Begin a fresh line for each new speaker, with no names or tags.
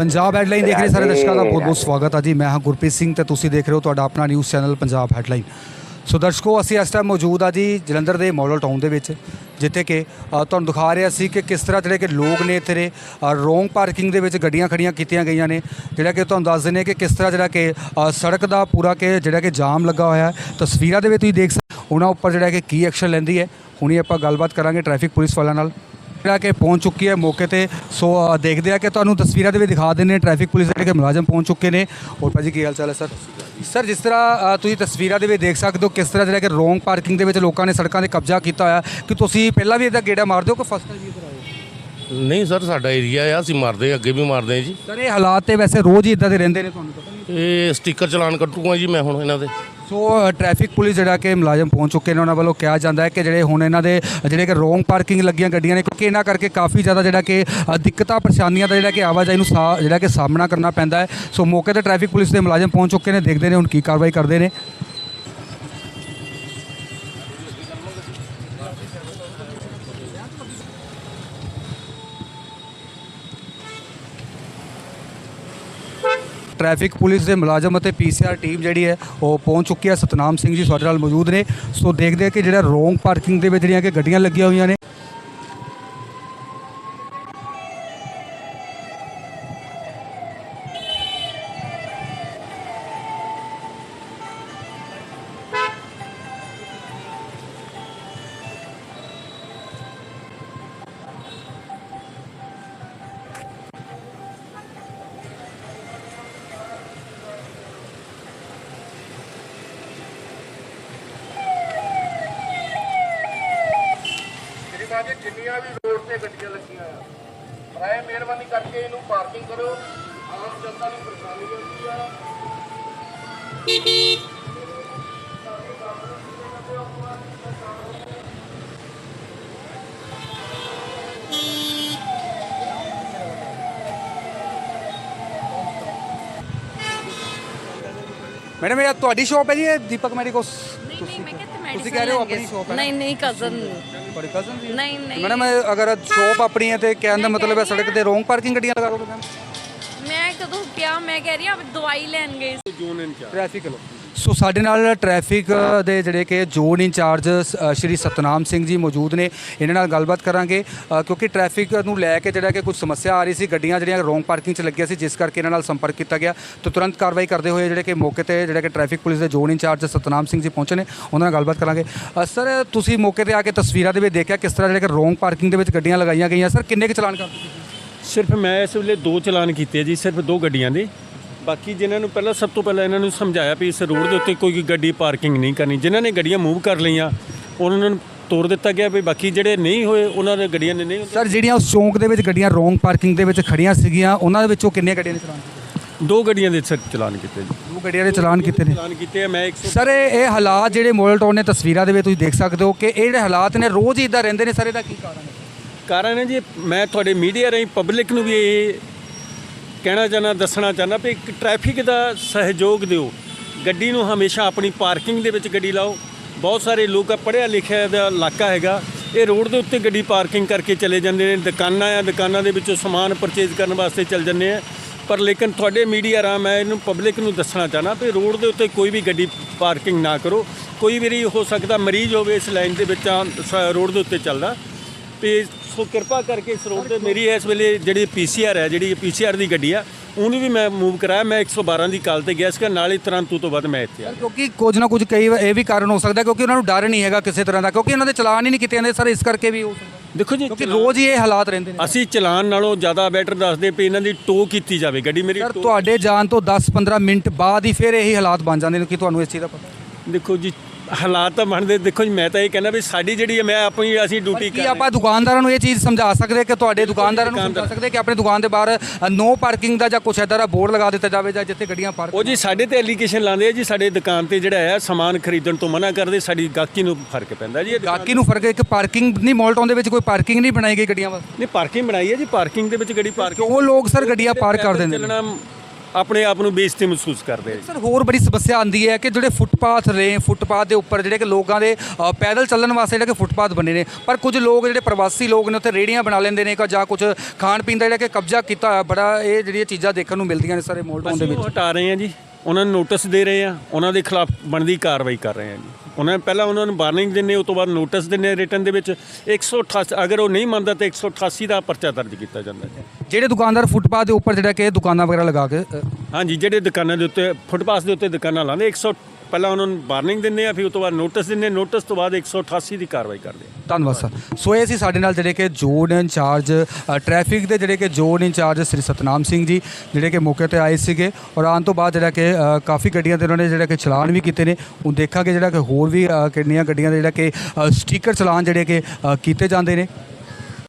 Punjab headline ਦੇਖ ਰਹੇ ਸਾਰੇ ਦਰਸ਼ਕਾਂ ਦਾ ਬਹੁਤ ਬਹੁਤ ਸਵਾਗਤ ਹੈ ਜੀ। ਮੈਂ ਹਾਂ ਗੁਰਪ੍ਰੀਤ ਸਿੰਘ ਤੇ ਤੁਸੀਂ ਦੇਖ ਰਹੇ ਹੋ ਤੁਹਾਡਾ ਆਪਣਾ news channel Punjab headline so ਦਰਸ਼ਕੋ ਅਸੀਂ ਇਸ ਟਾਈਮ ਮੌਜੂਦ ਆ ਜੀ ਜਲੰਧਰ ਦੇ ਮਾਡਲ ਟਾਊਨ ਦੇ ਵਿੱਚ ਜਿੱਥੇ ਕਿ ਤੁਹਾਨੂੰ ਦਿਖਾ ਰਿਹਾ ਸੀ ਕਿ ਕਿਸ ਤਰ੍ਹਾਂ ਜਿਹੜੇ ਕਿ ਲੋਕ ਨੇ ਇੱਥੇ ਦੇ ਰੋਂਗ ਪਾਰਕਿੰਗ ਦੇ ਵਿੱਚ ਗੱਡੀਆਂ ਖੜੀਆਂ ਕੀਤੀਆਂ ਗਈਆਂ ਨੇ। ਜਿਹੜਾ ਕਿ ਤੁਹਾਨੂੰ ਦੱਸ ਦਿੰਦੇ ਕਿ ਕਿਸ ਤਰ੍ਹਾਂ ਜਿਹੜਾ ਕਿ ਸੜਕ ਦਾ ਪੂਰਾ ਕਿ ਜਿਹੜਾ ਕਿ ਜਾਮ ਲੱਗਾ ਹੋਇਆ ਹੈ। ਤਸਵੀਰਾਂ ਦੇ ਵਿੱਚ ਤੁਸੀਂ ਦੇਖ ਸਕਦੇ ਉਹਨਾਂ ਉੱਪਰ ਜਿਹੜਾ ਕਿ ਕੀ ਐਕਸ਼ਨ ਲੈਂਦੀ ਹੈ ਹੁਣੀ ਆਪਾਂ ਗੱਲਬਾਤ ਕਰਾਂਗੇ ਟ੍ਰੈਫਿਕ ਪੁਲਿਸ ਵਾਲਿਆਂ ਨਾਲ। ਜਿਹੜਾ ਕਿ ਪਹੁੰਚ ਚੁੱਕੀ ਹੈ ਮੌਕੇ ਤੇ। ਸੋ ਅ, ਦੇਖਦੇ ਆ ਕਿ ਤੁਹਾਨੂੰ ਤਸਵੀਰਾਂ ਦੇ ਵਿੱਚ ਦਿਖਾ ਦਿੰਦੇ ਨੇ ਟ੍ਰੈਫਿਕ ਪੁਲਿਸ ਦੇ ਜਿਹੜੇ ਕਿ ਮੁਲਾਜ਼ਮ ਪਹੁੰਚ ਚੁੱਕੇ ਨੇ। ਹੋਰ ਭਾਜੀ ਕੀ ਹਾਲ ਚਾਲ ਹੈ ਸਰ? ਸਰ ਜਿਸ ਤਰ੍ਹਾਂ ਅ, ਤੁਸੀਂ ਤਸਵੀਰਾਂ ਦੇ ਵਿੱਚ ਦੇਖ ਸਕਦੇ ਹੋ ਕਿਸ ਤਰ੍ਹਾਂ ਜਿਹੜਾ ਕਿ ਰੋਂਗ ਪਾਰਕਿੰਗ ਦੇ ਵਿੱਚ ਲੋਕਾਂ ਨੇ ਸੜਕਾਂ ਤੇ ਕਬਜ਼ਾ ਕੀਤਾ ਹੋਇਆ। ਕਿ ਤੁਸੀਂ ਪਹਿਲਾਂ ਵੀ ਇਹਦਾ ਗੇੜਾ ਮਾਰਦੇ ਹੋ ਕਿ ਫਸਟ ਟਾਈਮ ਇੱਧਰ ਆਏ ਹੋ
ਨਹੀਂ ਸਰ ਸਾਡਾ ਏਰੀਆ ਆ ਅਸੀਂ ਮਾਰਦੇ ਅੱਗੇ ਵੀ ਮਾਰਦੇ ਹਾਂ ਜੀ।
ਸਰ ਇਹ ਹਾਲਾਤ ਤੇ ਵੈਸੇ ਰੋਜ਼ ਹੀ ਇਦਾਂ ਦੇ ਰਹਿੰਦੇ ਨੇ ਤੁਹਾਨੂੰ ਪਤਾ ਨਹੀਂ।
ਇਹ ਸਟicker ਚਲਾਨ ਕੱਟੂਗਾ ਜੀ ਮੈਂ ਹੁਣ ਇਹਨਾਂ ਦੇ।
ਸੋ ਅ, ਟ੍ਰੈਫਿਕ ਪੁਲਿਸ ਜਿਹੜਾ ਕਿ ਮੁਲਾਜ਼ਮ ਪਹੁੰਚ ਚੁੱਕੇ ਨੇ ਉਹਨਾਂ ਵੱਲੋਂ ਕਿਹਾ ਜਾਂਦਾ ਹੈ ਕਿ ਜਿਹੜੇ ਹੁਣ ਇਹਨਾਂ ਦੇ ਜਿਹੜੇ ਕਿ ਰੋਂਗ ਪਾਰਕਿੰਗ ਲੱਗੀਆਂ ਗੱਡੀਆਂ ਨੇ ਕਿਉਂਕਿ ਇਹਨਾਂ ਕਰਕੇ ਕਾਫੀ ਜ਼ਿਆਦਾ ਜਿਹੜਾ ਕਿ ਦਿੱਕਤਾਂ ਪਰੇਸ਼ਾਨੀਆਂ ਦਾ ਜਿਹੜਾ ਕਿ ਆਵਾਜਾਈ ਨੂੰ ਸਾ- ਜਿਹੜਾ ਕਿ ਸਾਹਮਣਾ ਕਰਨਾ ਪੈਂਦਾ ਹੈ। ਸੋ ਮੌਕੇ ਤੇ ਟ੍ਰੈਫਿਕ ਪੁਲਿਸ ਦੇ ਮੁਲਾਜ਼ਮ ਪਹੁੰਚ ਚੁੱਕੇ ਨੇ ਦੇਖਦੇ ਨੇ ਹੁਣ ਕੀ ਕਾਰਵਾਈ ਕਰਦੇ ਨੇ। ਟ੍ਰੈਫਿਕ ਪੁਲਿਸ ਦੇ ਮੁਲਾਜ਼ਮ ਅਤੇ ਪੀਸੀਆਰ ਟੀਮ ਜਿਹੜੀ ਹੈ, ਉਹ ਪਹੁੰਚ ਚੁੱਕੀ ਹੈ। ਸਤਨਾਮ ਸਿੰਘ ਜੀ ਸਾਡੇ ਨਾਲ ਮੌਜੂਦ ਨੇ। ਸੋ ਦੇਖਦੇ ਆ ਕਿ ਜਿਹੜਾ ਰੋਂਗ ਪਾਰਕਿੰਗ ਦੇ ਵਿੱਚ ਜਿਹੜੀਆਂ ਕਿ ਗੱਡੀਆਂ ਲੱਗੀਆਂ ਹੋਈਆਂ ਨੇ
ਜਿੰਨੀਆਂ ਵੀ ਰੋਡ ਤੇ ਗੱਡੀਆਂ ਲੱਗੀਆਂ ਆ, ਰਾਏ ਮਿਹਰਬਾਨੀ ਕਰਕੇ ਇਹਨੂੰ ਪਾਰਕਿੰਗ ਕਰੋ ਆਮ ਜਨਤਾ ਨੂੰ ਪਰੇਸ਼ਾਨੀ ਹੁੰਦੀ ਆ।
ਮੈਡਮ ਇਹ ਤੁਹਾਡੀ ਸ਼ਾਪ ਹੈ ਜੀ ਇਹ ਦੀਪਕ ਮੈਡੀਕੋਸ? ਤੁਸੀਂ ਕਹਿ ਰਹੇ ਹੋ ਆਪਣੀ shop ਹੈ?
ਨਹੀਂ ਨਹੀਂ ਕਜ਼ਨ
ਤੁਹਾਡੀ ਕਜ਼ਨ ਜੀ
ਨਹੀਂ ਨਹੀਂ।
ਮੈਡਮ ਇਹ ਅਗਰ ਸ਼ਾਪ ਆਪਣੀ ਹੈ ਤੇ ਕਹਿਣ ਦਾ ਮਤਲਬ ਹੈ ਸੜਕ ਤੇ ਰੋਂਗ ਪਾਰਕਿੰਗ ਗੱਡੀਆਂ ਲਗਾ ਦੋਗੇ ਮੈਮ?
ਮੈਂ ਕਦੋਂ ਕਿਹਾ ਮੈਂ ਕਹਿ ਰਹੀ ਹਾਂ ਦਵਾਈ ਲੈਣ ਗਏ ਸੀ।
ਟ੍ਰੈਫਿਕ ਲੋ ਸੋ ਸਾਡੇ ਨਾਲ ਟ੍ਰੈਫਿਕ ਦੇ ਜਿਹੜੇ ਕਿ ਜ਼ੋਨ ਇੰਚਾਰਜ ਅ, ਸ਼੍ਰੀ ਸਤਨਾਮ ਸਿੰਘ ਜੀ ਮੌਜੂਦ ਨੇ ਇਹਨਾਂ ਨਾਲ ਗੱਲਬਾਤ ਕਰਾਂਗੇ ਅ, ਕਿਉਂਕਿ ਟ੍ਰੈਫਿਕ ਨੂੰ ਲੈ ਕੇ ਜਿਹੜਾ ਕਿ ਕੁਝ ਸਮੱਸਿਆ ਆ ਰਹੀ ਸੀ ਗੱਡੀਆਂ ਜਿਹੜੀਆਂ ਰੋਂਗ ਪਾਰਕਿੰਗ 'ਚ ਲੱਗੀਆਂ ਸੀ ਜਿਸ ਕਰਕੇ ਇਹਨਾਂ ਨਾਲ ਸੰਪਰਕ ਕੀਤਾ ਗਿਆ ਤਾਂ ਤੁਰੰਤ ਕਾਰਵਾਈ ਕਰਦੇ ਹੋਏ ਜਿਹੜੇ ਕਿ ਮੌਕੇ ਤੇ ਜਿਹੜੇ ਕਿ ਟ੍ਰੈਫਿਕ ਪੁਲਿਸ ਦੇ ਜ਼ੋਨ ਇੰਚਾਰਜ ਸਤਨਾਮ ਸਿੰਘ ਜੀ ਪਹੁੰਚੇ ਨੇ ਉਹਨਾਂ ਨਾਲ ਗੱਲਬਾਤ ਕਰਾਂਗੇ। ਅ, ਸਰ ਤੁਸੀਂ ਮੌਕੇ ਤੇ ਆ ਕੇ ਤਸਵੀਰਾਂ ਦੇ ਵਿੱਚ ਦੇਖਿਆ ਕਿਸ ਤਰ੍ਹਾਂ ਜਿਹੜੇ ਕਿ ਰੋਂਗ ਪਾਰਕਿੰਗ ਦੇ ਵਿੱਚ ਗੱਡੀਆਂ ਲਗਾਈਆਂ ਗਈਆਂ? ਸਰ ਕਿੰਨੇ ਕੁ ਚਲਾਨ ਕਰ
ਸਿਰਫ ਮੈਂ ਇਸ ਵੇਲੇ ਦੋ ਚਲਾਨ ਕੀਤੇ ਆ ਜੀ ਸਿਰਫ ਦੋ ਗੱਡੀਆਂ ਦੇ। ਬਾਕੀ ਜਿਨ੍ਹਾਂ ਨੂੰ ਪਹਿਲਾਂ ਸਭ ਤੋਂ ਪਹਿਲਾਂ ਇਹਨਾਂ ਨੂੰ ਸਮਝਾਇਆ ਵੀ ਇਸ ਰੋਡ ਦੇ ਉੱਤੇ ਕੋਈ ਗੱਡੀ ਪਾਰਕਿੰਗ ਨਹੀਂ ਕਰਨੀ। ਜਿਨ੍ਹਾਂ ਨੇ ਗੱਡੀਆਂ ਮੂਵ ਕਰ ਲਈਆਂ ਉਹਨਾਂ ਨੂੰ ਤੋੜ ਦਿੱਤਾ ਗਿਆ ਵੀ ਬਾਕੀ ਜਿਹੜੇ ਨਹੀਂ ਹੋਏ ਉਹਨਾਂ ਦੇ ਗੱਡੀਆਂ ਨੇ ਨਹੀਂ
ਸਰ ਜਿਹੜੀਆਂ ਉਸ ਚੌਂਕ ਦੇ ਵਿੱਚ ਗੱਡੀਆਂ ਰੋਂਗ ਪਾਰਕਿੰਗ ਦੇ ਵਿੱਚ ਖੜੀਆਂ ਸੀਗੀਆਂ ਉਹਨਾਂ ਦੇ ਵਿੱਚੋਂ ਕਿੰਨੀਆਂ ਗੱਡੀਆਂ ਨੇ ਚਲਾਨ ਕੀਤੇ
ਦੋ ਗੱਡੀਆਂ ਦੇ ਸਿਰ ਚਲਾਨ ਕੀਤੇ ਜੀ
ਦੋ ਗੱਡੀਆਂ ਦੇ ਚਲਾਨ ਕੀਤੇ ਨੇ।
ਚਲਾਨ ਕੀਤੇ ਆ ਮੈਂ 100
ਸਰ ਇਹ ਇਹ ਹਾਲਾਤ ਜਿਹੜੇ ਮੋਡਲ ਟਾਊਨ ਨੇ ਤਸਵੀਰਾਂ ਦੇ ਵਿੱਚ ਤੁਸੀਂ ਦੇਖ ਸਕਦੇ ਹੋ ਕਿ ਇਹ ਜਿਹੜੇ ਹਾਲਾਤ ਨੇ ਰੋਜ਼ ਹੀ ਇਦਾਂ ਰਹਿੰਦੇ ਨੇ। ਸਰ ਇਹਦਾ ਕੀ ਕਾਰਨ ਹੈ?
ਕਾਰਨ ਹੈ ਜੀ ਮੈਂ ਤੁਹਾਡੇ ਮੀਡੀਆ ਰਾਹੀਂ ਪਬਲਿਕ ਨੂੰ ਵੀ ਇਹ ਕਹਿਣਾ ਚਾਹੁੰਦਾ ਦੱਸਣਾ ਚਾਹੁੰਦਾ ਵੀ ਇੱਕ ਟ੍ਰੈਫਿਕ ਦਾ ਸਹਿਯੋਗ ਦਿਓ। ਗੱਡੀ ਨੂੰ ਹਮੇਸ਼ਾ ਆਪਣੀ ਪਾਰਕਿੰਗ ਦੇ ਵਿੱਚ ਗੱਡੀ ਲਾਓ। ਬਹੁਤ ਸਾਰੇ ਲੋਕ ਆ, ਪੜ੍ਹਿਆ ਲਿਖਿਆ ਦਾ ਇਲਾਕਾ ਹੈਗਾ। ਇਹ ਰੋਡ ਦੇ ਉੱਤੇ ਗੱਡੀ ਪਾਰਕਿੰਗ ਕਰਕੇ ਚਲੇ ਜਾਂਦੇ ਨੇ। ਦੁਕਾਨਾਂ ਆ, ਦੁਕਾਨਾਂ ਦੇ ਵਿੱਚੋਂ ਸਮਾਨ ਪਰਚੇਜ਼ ਕਰਨ ਵਾਸਤੇ ਚੱਲ ਜਾਂਦੇ ਆ। ਪਰ ਲੇਕਿਨ ਤੁਹਾਡੇ ਮੀਡੀਆ ਰਾਹੀਂ ਮੈਂ ਇਹਨੂੰ ਪਬਲਿਕ ਨੂੰ ਦੱਸਣਾ ਚਾਹਨਾ ਵੀ ਰੋਡ ਦੇ ਉੱਤੇ ਕੋਈ ਵੀ ਗੱਡੀ ਪਾਰਕਿੰਗ ਨਾ ਕਰੋ। ਕੋਈ ਵਾਰੀ ਹੋ ਸਕਦਾ ਮਰੀਜ਼ ਹੋਵੇ ਇਸ ਲਾਈਨ ਦੇ ਵਿੱਚ ਆ, ਸ- ਰੋਡ ਦੇ ਉੱਤੇ ਚੱਲਦਾ। ਤੇ ਸੋ ਕਿਰਪਾ ਕਰਕੇ ਇਸ ਰੋਡ ਤੇ ਮੇਰੀ ਇਸ ਵੇਲੇ ਜਿਹੜੀ ਪੀਸੀਆਰ ਹੈ ਜਿਹੜੀ ਪੀਸੀਆਰ ਦੀ ਗੱਡੀ ਆ ਉਹਨੂੰ ਵੀ ਮੈਂ ਮੂਵ ਕਰਾਇਆ। ਮੈਂ 112 ਦੀ ਕਾਲ ਤੇ ਗਿਆ ਸੀਗਾ ਨਾਲ ਹੀ ਤੁਰੰਤ ਤੋਂ ਬਾਅਦ ਮੈਂ ਇੱਥੇ ਆ
ਕਿਉਂਕਿ ਕੁਝ ਨਾ ਕੁਝ ਕਈ ਇਹ ਵੀ ਕਾਰਨ ਹੋ ਸਕਦਾ ਕਿਉਂਕਿ ਉਹਨਾਂ ਨੂੰ ਡਰ ਨਹੀਂ ਹੈਗਾ ਕਿਸੇ ਤਰ੍ਹਾਂ ਦਾ ਕਿਉਂਕਿ ਉਹਨਾਂ ਦੇ ਚਲਾਨ ਹੀ ਨਹੀਂ ਕੀਤੇ ਜਾਂਦੇ। ਸਰ ਇਸ ਕਰਕੇ ਵੀ ਹੋ ਸਕਦਾ
ਦੇਖੋ ਜੀ
ਕਿਉਂਕਿ ਰੋਜ਼ ਹੀ ਇਹ ਹਾਲਾਤ ਰਹਿੰਦੇ ਨੇ।
ਅਸੀਂ ਚਲਾਨ ਨਾਲੋਂ ਜ਼ਿਆਦਾ ਬੈਟਰ ਦੱਸਦੇ ਪਈ ਇਹਨਾਂ ਦੀ ਟੋ ਕੀਤੀ ਜਾਵੇ। ਗੱਡੀ ਮੇਰੀ
ਸਰ ਤੁਹਾਡੇ ਜਾਣ ਤੋਂ 10-15 ਮਿੰਟ ਬਾਅਦ ਹੀ ਫਿਰ ਇਹੀ ਹਾਲਾਤ ਬਣ ਜਾਂਦੇ ਨੇ ਕਿ ਤੁਹਾਨੂੰ ਇਸ ਚੀਜ਼ ਦਾ ਪਤਾ
ਦੇਖੋ ਜੀ ਹਾਲਾਤ ਤਾਂ ਬਣਦੇ ਦੇਖੋ ਜੀ ਮੈਂ ਤਾਂ ਇਹ ਕਹਿੰਦਾ ਵੀ ਸਾਡੀ ਜਿਹੜੀ ਹੈ, ਮੈਂ ਆਪਣੀ ਅਸੀਂ ਡਿਊਟੀ
ਕੀ
ਕਰ
ਆਪਾਂ ਦੁਕਾਨਦਾਰਾਂ ਨੂੰ ਇਹ ਚੀਜ਼ ਸਮਝਾ ਸਕਦੇ ਕਿ ਤੁਹਾਡੇ ਦੁਕਾਨਦਾਰਾਂ ਨੂੰ ਸਮਝਾ ਸਕਦੇ ਕਿ ਆਪਣੀ ਦੁਕਾਨ ਦੇ ਬਾਹਰ ਨੋ ਪਾਰਕਿੰਗ ਦਾ ਜਾਂ ਕੁਛ ਇਦਾਂ ਦਾ ਬੋਰਡ ਲਗਾ ਦਿੱਤਾ ਜਾਵੇ ਜਾਂ ਜਿੱਥੇ ਗੱਡੀਆਂ ਪਾਰਕ
ਉਹ ਜੀ ਸਾਡੇ ਤੇ ਐਲੀਗੇਸ਼ਨ ਲਾਉਂਦੇ ਆ ਜੀ ਸਾਡੇ ਦੁਕਾਨ ਤੇ ਜਿਹੜਾ ਆ ਸਮਾਨ ਖਰੀਦਣ ਤੋਂ ਮਨਾ ਕਰਦੇ ਸਾਡੀ ਗਾਹਕੀ ਨੂੰ ਫ਼ਰਕ ਪੈਂਦਾ ਜੀ ਇਹ
ਗਾਹਕੀ ਨੂੰ ਫ਼ਰਕ ਹੈ ਕਿ ਪਾਰਕਿੰਗ ਨਹੀਂ ਮਾਲ ਟਾਊਨ ਦੇ ਵਿੱਚ ਕੋਈ ਪਾਰਕਿੰਗ ਨਹੀਂ ਬਣਾਈ ਗਈ ਗੱਡੀਆਂ ਵਾਸਤੇ।
ਨਹੀਂ ਪਾਰਕਿੰਗ ਬਣਾਈ ਹੈ ਜੀ ਪਾਰਕਿੰਗ ਦੇ ਵਿੱਚ ਗੱਡੀ ਪਾਰਕਿੰਗ
ਕਿਉਂ ਲੋਕ ਸਰ ਗੱਡੀਆਂ ਪਾਰਕ ਕਰ ਦਿੰਦੇ ਨੇ?
ਚੱਲਣਾ ਆਪਣੇ ਆਪ ਨੂੰ ਬੇਇੱਜ਼ਤੀ ਮਹਿਸੂਸ ਕਰਦੇ ਆ।
ਸਰ ਹੋਰ ਬੜੀ ਸਮੱਸਿਆ ਆਉਂਦੀ ਹੈ ਕਿ ਜਿਹੜੇ ਫੁੱਟਪਾਥ ਨੇ ਫੁੱਟਪਾਥ ਦੇ ਉੱਪਰ ਜਿਹੜੇ ਕਿ ਲੋਕਾਂ ਦੇ ਅ, ਪੈਦਲ ਚੱਲਣ ਵਾਸਤੇ ਜਿਹੜੇ ਕਿ ਫੁੱਟਪਾਥ ਬਣੇ ਨੇ ਪਰ ਕੁਝ ਲੋਕ ਜਿਹੜੇ ਪ੍ਰਵਾਸੀ ਲੋਕ ਨੇ ਉੱਥੇ ਰੇੜੀਆਂ ਬਣਾ ਲੈਂਦੇ ਨੇ ਕਿ ਜਾਂ ਕੁਝ ਖਾਣ ਪੀਣ ਦਾ ਜਿਹੜਾ ਕਿ ਕਬਜ਼ਾ ਕੀਤਾ ਹੋਇਆ ਬੜਾ ਇਹ ਜਿਹੜੀਆਂ ਚੀਜ਼ਾਂ ਦੇਖਣ ਨੂੰ ਮਿਲਦੀਆਂ ਨੇ ਸਾਰੇ ਮੋਲ ਟਾਊਨ ਦੇ
ਅਸੀਂ
ਵਿੱਚ
ਉਹ ਹਟਾ ਰਹੇ ਹਾਂ ਜੀ ਉਹਨਾਂ ਨੂੰ ਨੋਟਿਸ ਦੇ ਰਹੇ ਹਾਂ ਉਹਨਾਂ ਦੇ ਖਿਲਾਫ ਬਣਦੀ ਕਾਰਵਾਈ ਕਰ ਰਹੇ ਹਾਂ ਜੀ ਉਹਨਾਂ ਪਹਿਲਾਂ ਉਹਨਾਂ ਨੂੰ ਵਾਰਨਿੰਗ ਦਿੰਨੇ ਉਸ ਤੋਂ ਬਾਅਦ ਨੋਟਿਸ ਦਿੰਨੇ ਰਿਟਰਨ ਦੇ ਵਿੱਚ। 188 ਅਗਰ ਉਹ ਨਹੀਂ ਮੰਨਦਾ ਤਾਂ 188 ਦਾ ਪਰਚਾ ਦਰਜ ਕੀਤਾ ਜਾਂਦਾ
ਜਿਹੜੇ ਦੁਕਾਨਦਾਰ ਫੁੱਟਪਾਥ ਦੇ ਉੱਪਰ ਜਿਹੜਾ ਕਿ ਦੁਕਾਨਾਂ ਵਗੈਰਾ ਲਗਾ ਕੇ
ਹਾਂਜੀ ਜਿਹੜੇ ਦੁਕਾਨਾਂ ਦੇ ਉੱਤੇ ਫੁੱਟਪਾਥ ਦੇ ਉੱਤੇ ਦੁਕਾਨਾਂ ਲਾਉਂਦੇ 100 ਪਹਿਲਾਂ ਉਹਨਾਂ ਨੂੰ ਵਾਰਨਿੰਗ ਦਿੰਦੇ ਆ ਫਿਰ ਉਸ ਤੋਂ ਬਾਅਦ ਨੋਟਿਸ ਦਿੰਨੇ ਨੋਟਿਸ ਤੋਂ ਬਾਅਦ 188 ਦੀ ਕਾਰਵਾਈ ਕਰਦੇ ਆ
ਧੰਨਵਾਦ ਸਰ। ਸੋ ਇਹ ਸੀ ਸਾਡੇ ਨਾਲ ਜਿਹੜੇ ਕਿ ਜ਼ੋਨ ਇੰਚਾਰਜ ਅ, ਟ੍ਰੈਫਿਕ ਦੇ ਜਿਹੜੇ ਕਿ ਜ਼ੋਨ ਇੰਚਾਰਜ ਸ੍ਰੀ ਸਤਨਾਮ ਸਿੰਘ ਜੀ ਜਿਹੜੇ ਕਿ ਮੌਕੇ ਤੇ ਆਏ ਸੀਗੇ। ਔਰ ਆਉਣ ਤੋਂ ਬਾਅਦ ਜਿਹੜਾ ਕਿ ਅ, ਕਾਫੀ ਗੱਡੀਆਂ ਤੇ ਉਹਨਾਂ ਨੇ ਜਿਹੜਾ ਕਿ ਚਲਾਨ ਵੀ ਕੀਤੇ ਨੇ। ਹੁਣ ਦੇਖਾਂਗੇ ਜਿਹੜਾ ਕਿ ਹੋਰ ਵੀ ਅ, ਕਿੰਨੀਆਂ ਗੱਡੀਆਂ ਦੇ ਜਿਹੜਾ ਕਿ ਅ, ਸਟicker ਚਲਾਨ ਜਿਹੜੇ ਕਿ ਅ, ਕੀਤੇ ਜਾਂਦੇ ਨੇ।